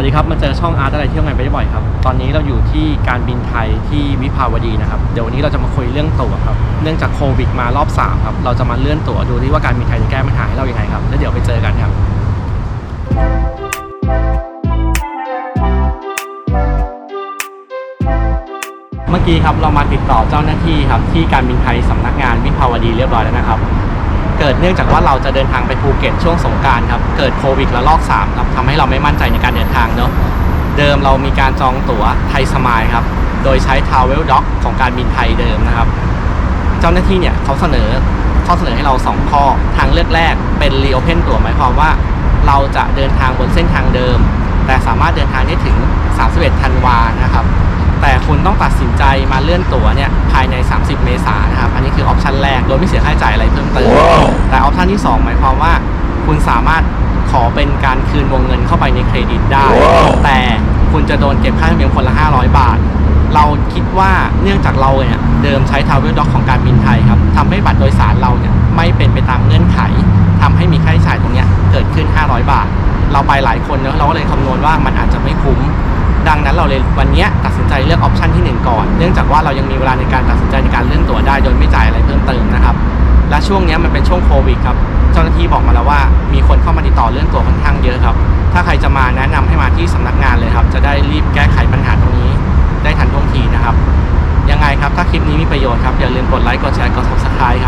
วัสดีครับ มาเจอช่องอาร์ตอะไรเที่ยวไงไปบ่อยครับ ตอนนี้เราอยู่ที่การบินไทยที่วิภาวดีนะครับ เดี๋ยววันนี้เราจะมาคุยเรื่องตั๋วครับ เนื่องจากโควิดมารอบ 3 ครับ เราจะมาเลื่อนตั๋วดูที่ว่าการบินไทยจะแก้ปัญหาให้เราอย่างไรครับ แล้วเดี๋ยวไปเจอกันครับเมื่อกี้ครับเรามาติดต่อเจ้าหน้าที่ครับที่การบินไทยสำนักงานวิภาวดีเรียบร้อยแล้วนะครับ เกิดเนื่องจากว่าเราจะเดินทางไปภูเก็ตช่วงสงการครับเกิดโควิดระลอก3ครับทำให้เราไม่มั่นใจในการเดินทางเนอะเดิมเรามีการจองตั๋วไทยสมายครับโดยใช้ Travel Doc ของการบินไทยเดิมนะครับ เจ้าหน้าที่เนี่ยเขาเสนอข้อเสนอให้เรา 2 ข้อทางเลือกแรกเป็น Reopen ตั๋วหมายความว่า เราจะเดินทางบนเส้นทางเดิม แต่สามารถเดินทางได้ถึง 31 ธันวานะครับ แต่ คุณต้องตัดสินใจมาเลื่อนตั๋วเนี่ยภายใน 30 เมษายนนะครับ อันนี้คือออปชันแรกโดยไม่เสียค่าใช้จ่ายอะไรเพิ่มเติมแต่ออปชันที่ 2 หมายความว่า คุณสามารถขอเป็นการคืนวงเงินเข้าไปในเครดิตได้แต่คุณจะโดนเก็บค่าธรรมเนียมคนละ 500 บาท เราคิดว่าเนื่องจากเราเนี่ยเดิมใช้ Travel Doc ของการบินไทยครับทำให้บัตรโดยสารเราเนี่ยไม่เป็นไปตามเงื่อนไขทำให้มีค่าใช้จ่ายตรงเนี้ยเกิดขึ้น 500 บาท เราไปหลายคนเนอะเราก็เลยคำนวณว่ามันอาจจะไม่คุ้ม ดังนั้นเราเลยวันนี้ตัดสินใจเลือกออปชันที่ 1 ก่อน เนื่องจากว่าเรายังมีเวลาในการตัดสินใจในการเลื่อนตั๋วได้โดยไม่จ่ายอะไรเพิ่มเติมนะครับ และช่วงนี้มันเป็นช่วงโควิดครับ เจ้าหน้าที่บอกมาแล้วว่ามีคนเข้ามาติดต่อเลื่อนตั๋วค่อนข้างเยอะครับ ถ้าใครจะมาแนะนำให้มาที่สำนักงานเลยครับ จะได้รีบแก้ไขปัญหาตรงนี้ ได้ทันท่วงทีนะครับ ยังไงครับ ถ้าคลิปนี้มีประโยชน์ครับ อย่าลืมกดไลค์ กดแชร์ กด subscribe ครับ